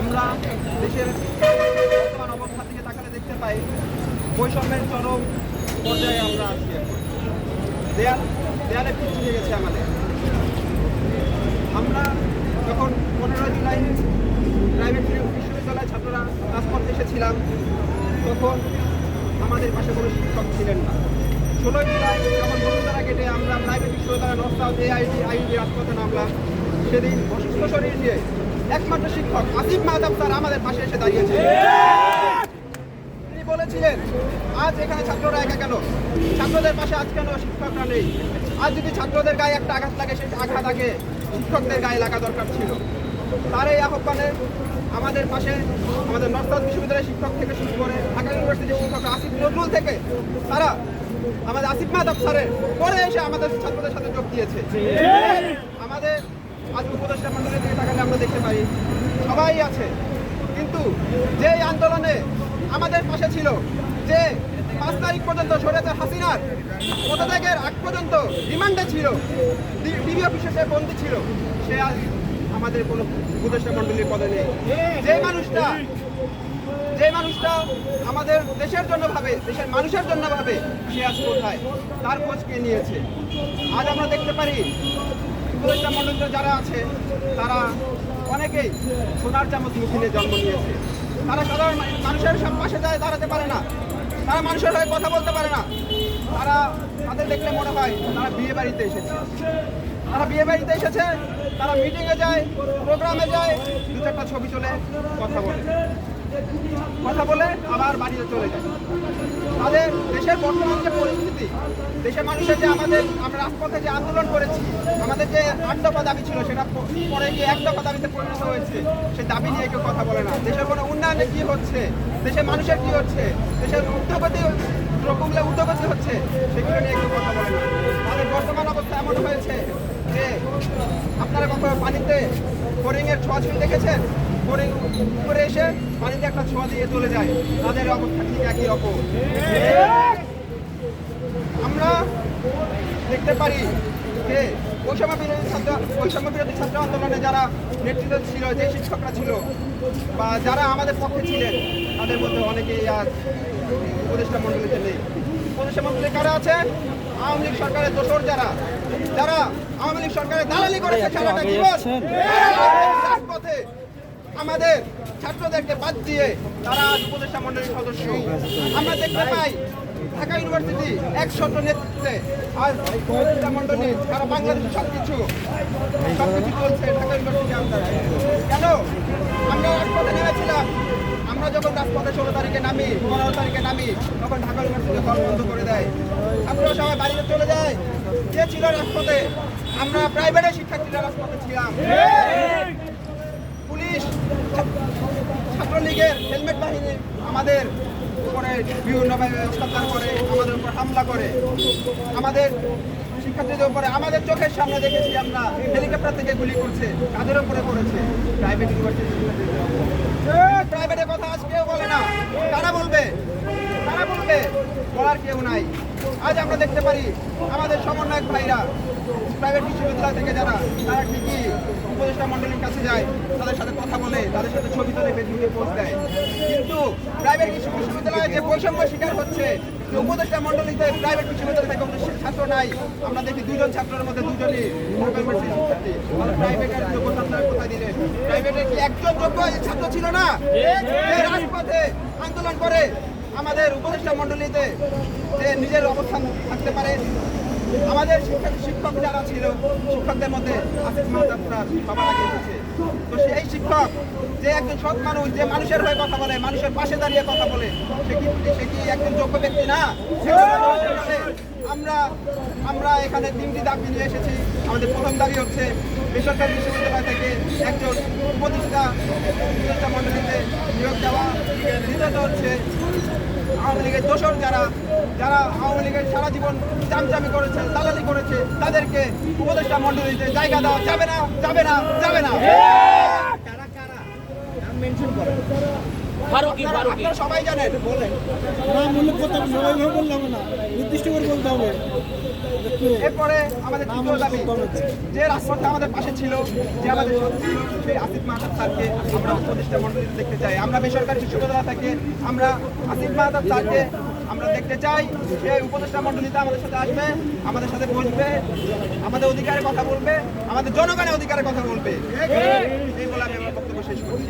আমরা দেশের বর্তমান অবস্থা থেকে তাকালে দেখতে পাই, বৈষম্যের চরম পর্যায়ে আমরা আছি দেয়াল, দেয়ালে পিছিয়ে গেছে আমাদের। আমরা যখন পনেরো জুলাই প্রাইভেট বিশ্ববিদ্যালয়ের ছাত্ররা রাজপথে এসেছিলাম, তখন আমাদের পাশে কোনো শিক্ষক ছিলেন না। ষোলোই জুলাই, যখন বসুন্ধরা গেটে আমরা প্রাইভেট বিশ্ববিদ্যালয় নস্তা এআইটি আইডি রাজপথে নামলাম সেদিন অসুস্থ শরীর নিয়ে একমাত্র শিক্ষক আসিফ মাহতাব স্যার আমাদের পাশে এসে দাঁড়িয়েছে তিনি বলেছিলেন, আজ এখানে ছাত্ররা একা কেন? ছাত্রদের পাশে আজ কেন শিক্ষকরা নেই? আজ যদি ছাত্রদের গায়ে একটা আঘাত লাগে, সেই আঘাত আগে শিক্ষকদের গায়ে লাগা দরকার ছিল। তার এই আহ্বানে আমাদের পাশে আমাদের নর্থ বিশ্ববিদ্যালয়ের শিক্ষক থেকে শুরু করে ঢাকা ইউনিভার্সিটির শিক্ষক আসিফ নজরুল থেকে তারা আমাদের আসিফ মাহতাব স্যারের পরে এসে আমাদের ছাত্রদের সাথে যোগ দিয়েছে। আমাদের আজ উপদেষ্টা মন্ডলের দিকে তাকালে আমরা দেখতে পাই, সবাই আছে। কিন্তু যে আন্দোলনে আমাদের পাশে ছিল, যে পাঁচ তারিখ পর্যন্ত সরেছে হাসিনার পদত্যাগের আগ পর্যন্ত রিমান্ডে ছিল টিভি অফিসে সে বন্দী ছিল, সে আজ আমাদের কোনো উপদেষ্টা মন্ডলীর পদে নেই। যে মানুষটা যে মানুষটা আমাদের দেশের জন্য ভাবে, দেশের মানুষের জন্য ভাবে, সে আজ কোথায়? তার খোঁজ কে নিয়েছে? আজ আমরা দেখতে পারি উপদেষ্টা মন্ডলীতে যারা আছে, তারা অনেকেই সোনার চামচ মুখিনে জন্ম নিয়েছে। তারা সাধারণ মানুষের সব পাশে যায়, দাঁড়াতে পারে না। তারা মানুষের হয়ে কথা বলতে পারে না। তারা তাদের দেখলে মনে হয় তারা বিয়ে বাড়িতে এসেছে। তারা বিয়ে বাড়িতে এসেছে, তারা মিটিংয়ে যায় প্রোগ্রামে যায় দু চারটা ছবি চলে কথা বলে। কথা বলে আবার বাড়িতে চলে যায়। তাদের দেশের বর্তমান যে পরিস্থিতি, দেশের মানুষের যে আমাদের, আমরা রাজপথে যে আন্দোলন করেছি, আমাদের যে আট দফা দাবি ছিল, সেটা পরে গিয়ে এক দফা দাবিতে পরিণত হয়েছে সেই দাবি নিয়ে কেউ কথা বলে না। দেশের কোনো উন্নয়নে কি হচ্ছে, দেশের মানুষের কি হচ্ছে, দেশের উদ্যোগতি কমলে উদ্যোগতি হচ্ছে, সেগুলো নিয়ে কেউ কথা বলে না। আমাদের বর্তমান অবস্থা এমন হয়েছে যে, আপনারা কখনো পানিতে ফোরিংয়ের ছোঁয়া ছুঁয়ে দেখেছেন? ফোরিং করে এসে পানিতে একটা ছোঁয়া দিয়ে চলে যায়। তাদের অবস্থা ঠিক একই রকম। আমরা দেখতে পারি যে বৈষম্য বিরোধী ছাত্র বৈষম্য বিরোধী ছাত্র আন্দোলনে যারা নেতৃত্ব ছিল যে শিক্ষকরা ছিল বা যারা আমাদের পক্ষে ছিলেন তাদের মধ্যে অনেকেই আজ উপদেষ্টা মণ্ডলীতে নেই। উপদেষ্টা মণ্ডলী কারা আছে? আওয়ামী লীগ সরকারের দোসর যারা যারা আওয়ামী লীগ সরকারের দালালি করেছে সারাটা জীবন রাজপথে আমাদের ছাত্রদেরকে বাদ দিয়ে তারা আজ উপদেষ্টা মণ্ডলীর সদস্য। আমরা দেখতে পাই ঢাকা ইউনিভার্সিটি একশত নেতৃত্বে আজ উপদেষ্টা মণ্ডলী সারা বাংলাদেশে সব কিছু সব কিছু চলছে ঢাকা ইউনিভার্সিটি কেন? আমরা রাজপথে নেমেছিলাম। আমরা যখন রাজপথে ষোলো তারিখে নামি, পনেরো তারিখে নামি, তখন ঢাকা ইউনিভার্সিটি হল বন্ধ করে দেয়। ছাত্ররা সবাই বাড়িতে চলে যায়। কে ছিল রাজপথে? আমরা প্রাইভেটের শিক্ষার্থীরা রাজপথে ছিলাম। পুলিশ, ছাত্রলীগের হেলমেট বাহিনী আমাদের উপরে বিভিন্নভাবে অত্যাচার করে, আমাদের উপর হামলা করে। আমাদের শিক্ষার্থীদের উপরে, আমাদের চোখের সামনে দেখেছি আমরা, হেলিকপ্টার থেকে গুলি করছে কাদের উপরে করেছে প্রাইভেট ইউনিভার্সিটি প্রাইভেটের কথা আজ কেউ বলে না। কারা বলবে? কারা বলবে? বলার কেউ নাই। আজ আমরা দেখতে পারি আমাদের সমন্বয়ক ভাইরা প্রাইভেট বিশ্ববিদ্যালয় থেকে যারা, তারা ঠিকই উপদেষ্টা মন্ডলীর কাছে যায়, তাদের সাথে কথা বলে, তাদের সাথে ছবি তুলে ফেসবুকে পোস্ট দেয়। কিন্তু প্রাইভেট বিশ্ববিদ্যালয়ে যে বৈষম্য শিকার হচ্ছে উপদেষ্টা মন্ডলীতে প্রাইভেট বিশ্ববিদ্যালয় থেকে কোনো ছাত্র নাই, আমরা দেখি দুজন ছাত্রের মধ্যে দুজনই প্রাইভেটের যোগ্য ছাত্র। কোথায় দিলেন? প্রাইভেটের কি একজন যোগ্য ছাত্র ছিল না? রাজপথে আন্দোলন করে আমাদের উপদেষ্টা মন্ডলীতে যে নিজের অবস্থান থাকতে পারে, আমাদের শিক্ষক শিক্ষক যারা ছিল, শিক্ষকদের মধ্যে তো সেই শিক্ষক, যে একজন সৎ মানুষ, যে মানুষের হয়ে কথা বলে, মানুষের পাশে দাঁড়িয়ে কথা বলে, সে কি সে কি একজন যোগ্য ব্যক্তি না? আমরা আমরা এখানে তিনটি দাবি নিয়ে এসেছি। আমাদের প্রথম দাবি হচ্ছে বেসরকারি বিশ্ববিদ্যালয় থেকে একজন উপদেষ্টা উপদেষ্টা মণ্ডলীতে নিয়োগ দেওয়া। দ্বিতীয়ত হচ্ছে আওয়ামী লীগের দোষর যারা যারা আওয়ামী লীগের সারা জীবন চামচামি করেছে দালালি করেছে তাদেরকে উপদেষ্টা মন্ডলীতে জায়গা দেওয়া যাবে না যাবে না যাবে না। কারা কারা? মেনশন করে। ফারুকি আপনারা- ফারুকি সবাই জানেন। বলেন। করতে হবে না। নির্দিষ্ট করে বলতে হবে। এরপরে আমাদের তৃতীয় দাবি। যে রাজপথে আমাদের পাশে ছিল যে আমাদের সেই আসিফ মাহতাব স্যারকে আমরা উপদেষ্টা মন্ডলীতে দেখতে চাই। আমরা বেসরকারি বিশ্ববিদ্যালয় থেকে আমরা আসিফ মাহতাব স্যারকে আমরা দেখতে চাই। সেই উপদেষ্টা মন্ডলীতে আমাদের সাথে আসবে আমাদের সাথে বসবে আমাদের অধিকারের কথা বলবে আমাদের জনগণের অধিকারের কথা বলবে। এই বলে আমি আমার বক্তব্য শেষ করছি।